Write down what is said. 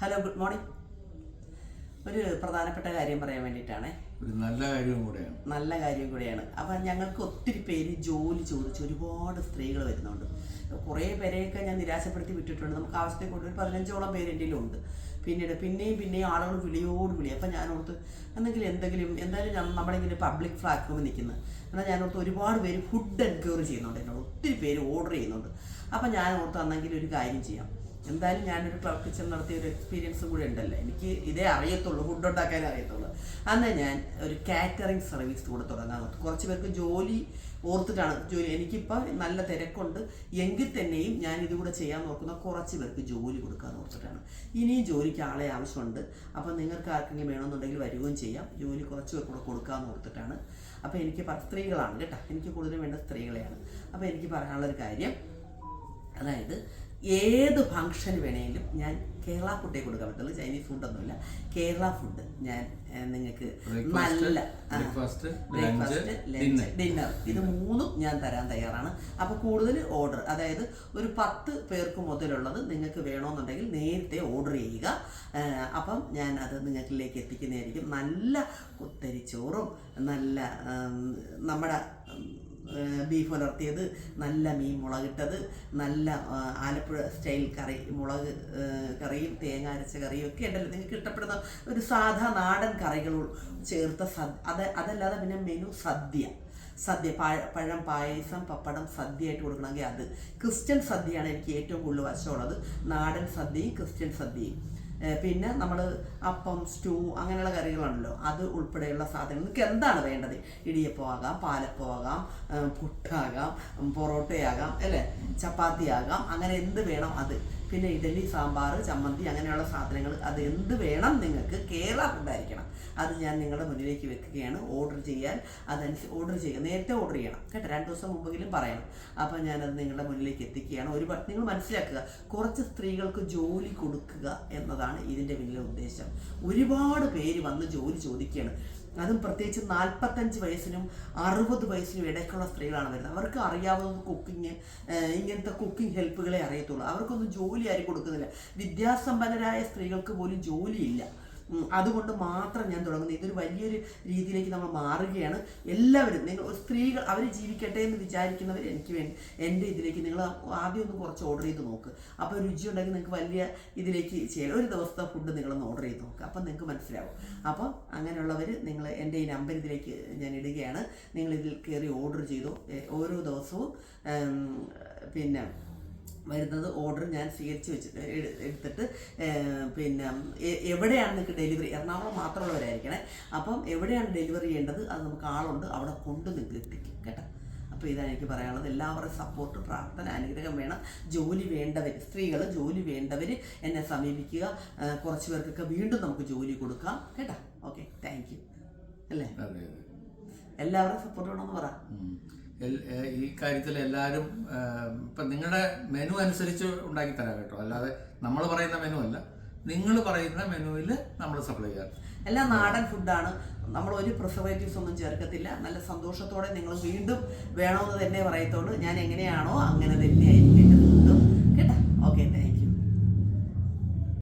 Hello good morning ഒരു പ്രധാനപ്പെട്ട കാര്യം പറയാൻ വേണ്ടിയിട്ടാണ്. ഒരു നല്ല കാര്യവും കൂടെയാണ്. നല്ല കാര്യം കൂടെയാണ്. അപ്പം ഞങ്ങൾക്ക് ഒത്തിരി പേര് ജോലി ചോദിച്ച് ഒരുപാട് സ്ത്രീകൾ വരുന്നുണ്ട്. കുറേ പേരെയൊക്കെ ഞാൻ നിരാശപ്പെടുത്തി വിട്ടിട്ടുണ്ട്. നമുക്ക് ആവശ്യത്തെ കൊണ്ട് ഒരു പതിനഞ്ചോളം പേര് ഉണ്ട് പിന്നീട് പിന്നെയും പിന്നെയും ആളുകൾ വിളിയോട് വിളി. അപ്പം ഞാൻ ഓർത്ത് എന്തെങ്കിലും എന്തെങ്കിലും എന്തായാലും ഞാൻ നമ്മളിങ്ങനെ പബ്ലിക് പ്ലാറ്റ്ഫോമിൽ നിൽക്കുന്നത് എന്നാൽ ഞാൻ ഓർത്ത് ഒരുപാട് പേര് ഫുഡ് എൻക്വയറി ചെയ്യുന്നുണ്ട്. എന്നോട് ഒത്തിരി പേര് ഓർഡർ ചെയ്യുന്നുണ്ട്. അപ്പം ഞാൻ ഓർത്ത് അന്നെങ്കിൽ ഒരു കാര്യം ചെയ്യാം. എന്തായാലും ഞാനൊരു ക്ലബ് കിച്ചൺ നടത്തിയ ഒരു എക്സ്പീരിയൻസ് കൂടെ ഉണ്ടല്ലോ? എനിക്ക് ഇതേ അറിയത്തുള്ളൂ ഫുഡ് ഉണ്ടാക്കാൻ അറിയത്തുള്ളൂ. അന്ന് ഞാൻ ഒരു കാറ്ററിംഗ് സർവീസ് കൂടെ തുടങ്ങാൻ നോക്കി. കുറച്ച് പേർക്ക് ജോലി ഓർത്തിട്ടാണ് ജോലി. എനിക്കിപ്പോൾ നല്ല തിരക്കുണ്ട്. എങ്കിൽ തന്നെയും ഞാൻ ഇതുകൂടെ ചെയ്യാൻ നോക്കുന്ന കുറച്ച് പേർക്ക് ജോലി കൊടുക്കാൻ ഓർത്തിട്ടാണ്. ഇനിയും ജോലിക്ക് ആളെ ആവശ്യമുണ്ട്. അപ്പം നിങ്ങൾക്ക് ആർക്കെങ്കിലും വേണമെന്നുണ്ടെങ്കിൽ വരികയും ചെയ്യാം. ജോലി കുറച്ച് പേർക്ക് കൂടെ കൊടുക്കാമെന്ന് ഓർത്തിട്ടാണ്. അപ്പോൾ എനിക്ക് സ്ത്രീകളാണ് കേട്ടോ. എനിക്ക് കൂടുതലും വേണ്ട സ്ത്രീകളെയാണ്. അപ്പോൾ എനിക്ക് പറയാനുള്ളൊരു കാര്യം അതായത് ഏത് ഫംഗ്ഷന് വേണമെങ്കിലും ഞാൻ കേരള ഫുഡേ കൊടുക്കാൻ പറ്റുള്ളൂ. ചൈനീസ് ഫുഡൊന്നുമില്ല കേരള ഫുഡ് ഞാൻ നിങ്ങൾക്ക് നല്ല ബ്രേക്ക്ഫാസ്റ്റ് ഡിന്നർ ഇത് മൂന്നും ഞാൻ തരാൻ തയ്യാറാണ്. അപ്പോൾ കൂടുതൽ ഓർഡർ അതായത് ഒരു പത്ത് പേർക്ക് മുതലുള്ളത് നിങ്ങൾക്ക് വേണമെന്നുണ്ടെങ്കിൽ നേരത്തെ ഓർഡർ ചെയ്യുക. അപ്പം ഞാൻ അത് നിങ്ങൾക്കിലേക്ക് എത്തിക്കുന്നതായിരിക്കും. നല്ല കുത്തരിച്ചോറും നല്ല നമ്മുടെ ബീഫ് പുലർത്തിയത് നല്ല മീൻ മുളകിട്ടത് നല്ല ആലപ്പുഴ സ്റ്റൈൽ കറി മുളക് കറിയും തേങ്ങ അരച്ച കറിയും ഒക്കെ ഉണ്ടല്ലോ. നിങ്ങൾക്ക് ഇഷ്ടപ്പെടുന്ന ഒരു സാധാ നാടൻ കറികൾ ചേർത്ത സദ് അത് അതല്ലാതെ പിന്നെ മെനു സദ്യ. സദ്യ പഴ പായസം പപ്പടം സദ്യയായിട്ട് കൊടുക്കണമെങ്കിൽ അത്. ക്രിസ്ത്യൻ സദ്യയാണ് എനിക്ക് ഏറ്റവും കൂടുതൽ വശമുള്ളത്. നാടൻ സദ്യയും ക്രിസ്ത്യൻ സദ്യയും. പിന്നെ നമ്മൾ അപ്പം സ്റ്റൂ അങ്ങനെയുള്ള കറികളാണല്ലോ. അത് ഉൾപ്പെടെയുള്ള സാധനങ്ങൾ നിങ്ങൾക്ക് എന്താണ് വേണ്ടത്? ഇടിയപ്പം ആകാം പാലപ്പം ആകാം ഏഹ് പുട്ടാകാം പൊറോട്ടയാകാം അല്ലേ? ചപ്പാത്തി ആകാം അങ്ങനെ എന്ത് വേണം അത്? പിന്നെ ഇഡലി സാമ്പാർ ചമ്മന്തി അങ്ങനെയുള്ള സാധനങ്ങൾ അത് എന്ത് വേണം നിങ്ങൾക്ക് കേരള ഫുഡായിരിക്കണം അത് ഞാൻ നിങ്ങളുടെ മുന്നിലേക്ക് വെക്കുകയാണ്. ഓർഡർ ചെയ്യാൻ അതനുസരിച്ച് ഓർഡർ ചെയ്യുക. നേരത്തെ ഓർഡർ ചെയ്യണം കേട്ടോ. രണ്ട് ദിവസം മുമ്പെങ്കിലും പറയണം. അപ്പോൾ ഞാനത് നിങ്ങളുടെ മുന്നിലേക്ക് എത്തിക്കുകയാണ്. ഒരു നിങ്ങൾ മനസ്സിലാക്കുക കുറച്ച് സ്ത്രീകൾക്ക് ജോലി കൊടുക്കുക എന്നതാണ് ഇതിന്റെ പിന്നിലെ ഉദ്ദേശം. ഒരുപാട് പേര് വന്ന് ജോലി ചോദിക്കുകയാണ്. അതും പ്രത്യേകിച്ച് നാൽപ്പത്തഞ്ച് വയസ്സിനും അറുപത് വയസ്സിനും ഇടയ്ക്കുള്ള സ്ത്രീകളാണ് വരുന്നത്. അവർക്ക് അറിയാവുന്ന കുക്കിങ് ഇങ്ങനത്തെ കുക്കിംഗ് ഹെൽപ്പുകളെ അറിയത്തുള്ളൂ. അവർക്കൊന്നും ജോലി ആരും കൊടുക്കുന്നില്ല. വിദ്യാസമ്പന്നരായ സ്ത്രീകൾക്ക് പോലും ജോലിയില്ല. അതുകൊണ്ട് മാത്രം ഞാൻ തുടങ്ങുന്നത് ഇതൊരു വലിയൊരു രീതിയിലേക്ക് നമ്മൾ മാറുകയാണ്. എല്ലാവരും നിങ്ങൾ സ്ത്രീകൾ അവർ ജീവിക്കട്ടെ എന്ന് വിചാരിക്കുന്നവർ എനിക്ക് വേണ്ടി എന്റെ ഇതിലേക്ക് നിങ്ങൾ ആദ്യം ഒന്ന് കുറച്ച് ഓർഡർ ചെയ്ത് നോക്ക്. അപ്പോൾ രുചി ഉണ്ടെങ്കിൽ നിങ്ങൾക്ക് വലിയ ഇതിലേക്ക് ചെയ്യാം. ഒരു ദിവസത്തെ ഫുഡ് നിങ്ങളൊന്ന് ഓർഡർ ചെയ്ത് നോക്കുക അപ്പം നിങ്ങൾക്ക് മനസ്സിലാവും. അപ്പം അങ്ങനെയുള്ളവർ നിങ്ങൾ എന്റെ ഈ നമ്പർ ഇതിലേക്ക് ഞാൻ ഇടുകയാണ്. നിങ്ങൾ ഇതിൽ കയറി ഓർഡർ ചെയ്തു ഓരോ ദിവസവും പിന്നെ വരുന്നത് ഓർഡർ ഞാൻ സ്വീകരിച്ച് വെച്ചിട്ട് എടുത്തിട്ട് പിന്നെ എവിടെയാണ് നിങ്ങൾക്ക് ഡെലിവറി എറണാകുളം മാത്രമുള്ളവരായിരിക്കണേ. അപ്പം എവിടെയാണ് ഡെലിവറി ചെയ്യേണ്ടത്? അത് നമുക്ക് ആളുണ്ട്. അവിടെ കൊണ്ട് നിങ്ങൾക്ക് എത്തിക്കും കേട്ടോ. അപ്പോൾ ഇതാണ് എനിക്ക് പറയാനുള്ളത്. എല്ലാവരുടെ സപ്പോർട്ട് പ്രാർത്ഥന അനുഗ്രഹം വേണം. ജോലി വേണ്ടവർ സ്ത്രീകൾ ജോലി വേണ്ടവർ എന്നെ സമീപിക്കുക. കുറച്ച് പേർക്കൊക്കെ വീണ്ടും നമുക്ക് ജോലി കൊടുക്കാം കേട്ടോ. ഓക്കെ താങ്ക് യു അല്ലേ? എല്ലാവരുടെയും സപ്പോർട്ട് വേണമെന്ന് പറ. ഈ കാര്യത്തിൽ എല്ലാവരും ഇപ്പൊ നിങ്ങളുടെ മെനു അനുസരിച്ച് ഉണ്ടാക്കി തരാം കേട്ടോ. അല്ലാതെ നമ്മൾ പറയുന്ന മെനു അല്ല. നിങ്ങൾ പറയുന്ന മെനുവിൽ നമ്മൾ സപ്ലൈ ചെയ്യാം. എല്ലാം നാടൻ ഫുഡാണ് നമ്മൾ ഒരു പ്രിസർവേറ്റീവ്സ് ഒന്നും ചേർക്കത്തില്ല. നല്ല സന്തോഷത്തോടെ നിങ്ങൾ വീണ്ടും വേണമെന്ന് തന്നെ പറയത്തുള്ളൂ. ഞാൻ എങ്ങനെയാണോ അങ്ങനെ തന്നെ ആയിരിക്കും കേട്ടോ? Okay thank